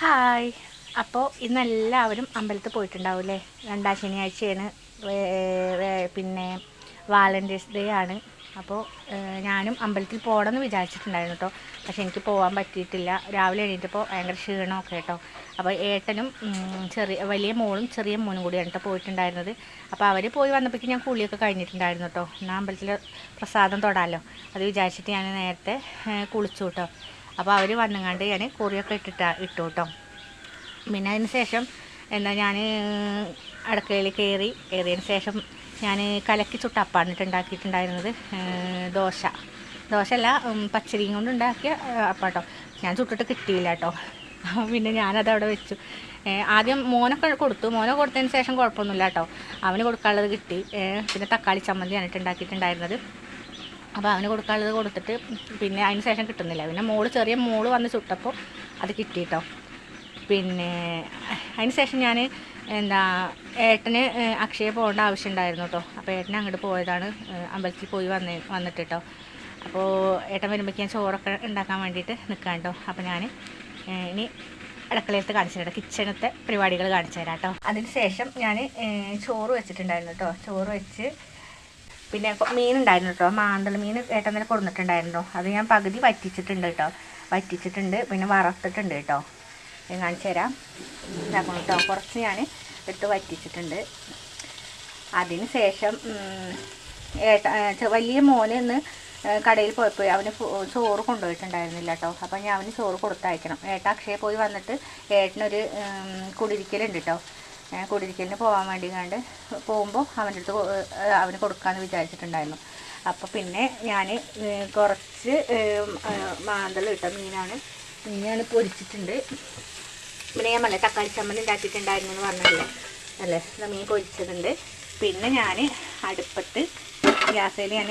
Hi. അപ്പോൾ ഇന്ന് എല്ലാവരും അമ്പലത്തിൽ പോയിട്ടുണ്ടാവില്ലേ? രണ്ടാം ശനിയാഴ്ചയാണ്. പിന്നെ വാലന്റൈൻസ് ഡേ ആണ്. അപ്പോൾ ഞാനും അമ്പലത്തിൽ പോകണമെന്ന് വിചാരിച്ചിട്ടുണ്ടായിരുന്നു കേട്ടോ പക്ഷെ എനിക്ക് പോകാൻ പറ്റിയിട്ടില്ല. രാവിലെ എണീറ്റപ്പോൾ ഭയങ്കര ക്ഷീണമൊക്കെ കേട്ടോ അപ്പോൾ ഏട്ടനും ചെറിയ വലിയ മോളും ചെറിയ മോനും കൂടിയാണ് കേട്ടോ പോയിട്ടുണ്ടായിരുന്നത്. അപ്പോൾ അവർ പോയി വന്നപ്പോഴേക്കും ഞാൻ കുളിയൊക്കെ കഴിഞ്ഞിട്ടുണ്ടായിരുന്നു കേട്ടോ എന്നാൽ അമ്പലത്തിൽ പ്രസാദം തൊടാമല്ലോ അത് വിചാരിച്ചിട്ട് ഞാൻ നേരത്തെ കുളിച്ചു കേട്ടോ അപ്പോൾ അവർ വന്നങ്ങാണ്ട് ഞാൻ കുറിയൊക്കെ ഇട്ടിട്ട് ഇട്ടു കേട്ടോ പിന്നെ അതിന് ശേഷം എന്താ ഞാൻ അടുക്കളയിൽ കയറി കയറിയതിന് ശേഷം ഞാൻ കലക്കി ചുട്ട അപ്പാണ് ഉണ്ടാക്കിയിട്ടുണ്ടായിരുന്നത് ദോശ. ദോശയല്ല പച്ചരിയും കൊണ്ട് ഉണ്ടാക്കിയ അപ്പാട്ടോ. ഞാൻ ചുട്ടിട്ട് കിട്ടിയില്ല കേട്ടോ പിന്നെ ഞാനത് അവിടെ വെച്ചു. ആദ്യം മോനൊക്കെ കൊടുത്തു. മോനെ കൊടുത്തതിന് ശേഷം കുഴപ്പമൊന്നുമില്ല കേട്ടോ അവന് കൊടുക്കാനുള്ളത് കിട്ടി. പിന്നെ തക്കാളി ചമ്മന്തി ഇട്ട് ഉണ്ടാക്കിയിട്ടുണ്ടായിരുന്നത്. അപ്പോൾ അവന് കൊടുക്കാനുള്ളത് കൊടുത്തിട്ട് പിന്നെ അതിന് ശേഷം കിട്ടുന്നില്ല. പിന്നെ മോൾ ചെറിയ മോൾ വന്ന് ചുട്ടപ്പോൾ അത് കിട്ടിയിട്ടോ പിന്നെ അതിന് ശേഷം ഞാൻ എന്താ ഏട്ടന് അക്ഷയ പോകേണ്ട ആവശ്യം ഉണ്ടായിരുന്നു കേട്ടോ അപ്പോൾ ഏട്ടനെ അങ്ങോട്ട് പോയതാണ് അമ്പലത്തിൽ പോയി വന്ന് വന്നിട്ട് കേട്ടോ അപ്പോൾ ഏട്ടൻ വരുമ്പോഴേക്ക് ഞാൻ ചോറൊക്കെ ഉണ്ടാക്കാൻ വേണ്ടിയിട്ട് നിൽക്കാം കേട്ടോ അപ്പോൾ ഞാൻ ഇനി അടുക്കളയിലത്തെ കാണിച്ചു തരാം. കിച്ചണത്തെ പരിപാടികൾ കാണിച്ചു തരാം കേട്ടോ അതിന് ശേഷം ഞാൻ ചോറ് വെച്ചിട്ടുണ്ടായിരുന്നു കേട്ടോ ചോറ് വെച്ച് പിന്നെ മീൻ മീനുണ്ടായിരുന്നു കേട്ടോ. മാന്തൽ മീൻ ഏട്ടൻ തന്നെ കൊടുത്തിട്ടുണ്ടായിരുന്നു അത് ഞാൻ പകുതി വറ്റിച്ചിട്ടുണ്ട് കേട്ടോ. വറ്റിച്ചിട്ടുണ്ട് പിന്നെ വറുത്തിട്ടുണ്ട് കേട്ടോ. ഞാൻ കാണിച്ചു തരാം. ഇതാക്കണം കേട്ടോ. കുറച്ച് ഞാൻ എടുത്ത് വറ്റിച്ചിട്ടുണ്ട്. അതിന് ശേഷം ഏട്ട വലിയ മോനെ ഇന്ന് കടയിൽ പോയപ്പോൾ അവന് ചോറ് കൊണ്ടുപോയിട്ടുണ്ടായിരുന്നില്ല കേട്ടോ. അപ്പം ഞാൻ അവന് ചോറ് കൊടുത്തയക്കണം. ഏട്ട അക്ഷയ പോയി വന്നിട്ട് ഏട്ടനൊരു കുടിരിക്കലുണ്ട് കേട്ടോ. ഏ, കുടിരിക്കലിന് പോകാൻ വേണ്ടി കണ്ട് പോകുമ്പോൾ അവന്റെ അടുത്ത് അവന് കൊടുക്കാമെന്ന് വിചാരിച്ചിട്ടുണ്ടായിരുന്നു. അപ്പോൾ പിന്നെ ഞാൻ കുറച്ച് മാന്തളം ഇട്ട മീനാണ്. മീൻ പൊരിച്ചിട്ടുണ്ട്. പിന്നെ ഞാൻ പറഞ്ഞില്ലേ തക്കാളി ചമ്മന്തി ഉണ്ടാക്കിയിട്ടുണ്ടായിരുന്നു എന്ന് പറഞ്ഞല്ലോ? അല്ലേ? മീൻ പൊരിച്ചിട്ടുണ്ട് പിന്നെ ഞാൻ അടുപ്പത്ത് ഗ്യാസിൽ ഞാൻ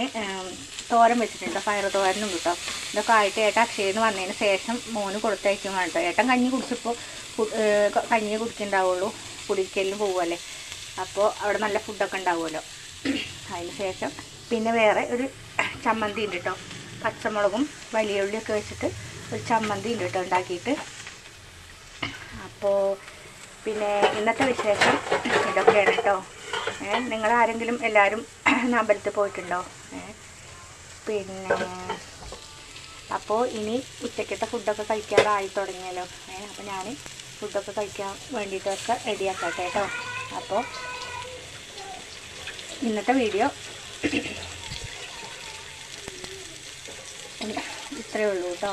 തോരൻ വെച്ചിട്ടുണ്ട് ഫയർ തോരനും കേട്ടോ. ഇതൊക്കെ ആയിട്ട് ഏട്ടൻ അക്ഷയിൽ നിന്ന് വന്നതിന് ശേഷം മോന് കൊടുത്തയക്കും കേട്ടോ. ഏട്ടൻ കഞ്ഞി കുടിച്ചപ്പോൾ കഞ്ഞി കുടിക്കുന്നുണ്ടാവുള്ളൂ കുടിക്കലിന് പോവുമല്ലേ അപ്പോൾ അവിടെ നല്ല ഫുഡൊക്കെ ഉണ്ടാവുമല്ലോ. അതിന് ശേഷം പിന്നെ വേറെ ഒരു ചമ്മന്തി ഉണ്ട് കേട്ടോ. പച്ചമുളകും വലിയ ഉള്ളിയൊക്കെ വെച്ചിട്ട് ഒരു ചമ്മന്തി ഉണ്ട് കേട്ടോ ഉണ്ടാക്കിയിട്ട്. അപ്പോൾ പിന്നെ ഇന്നത്തെ വിശേഷം ഇതൊക്കെയാണ് കേട്ടോ. നിങ്ങൾ ആരെങ്കിലും എല്ലാവരും അമ്പലത്തിൽ പോയിട്ടുണ്ടോ? പിന്നെ അപ്പോൾ ഇനി ഉച്ചക്കത്തെ ഫുഡൊക്കെ കഴിക്കാറായി തുടങ്ങിയല്ലോ. ഏഹ് അപ്പോൾ ഞാൻ ഫുഡൊക്കെ കഴിക്കാൻ വേണ്ടിയിട്ടൊക്കെ റെഡിയാക്കട്ടെ കേട്ടോ. അപ്പോൾ ഇന്നത്തെ വീഡിയോ ഇത്രയേ ഉള്ളൂ കേട്ടോ.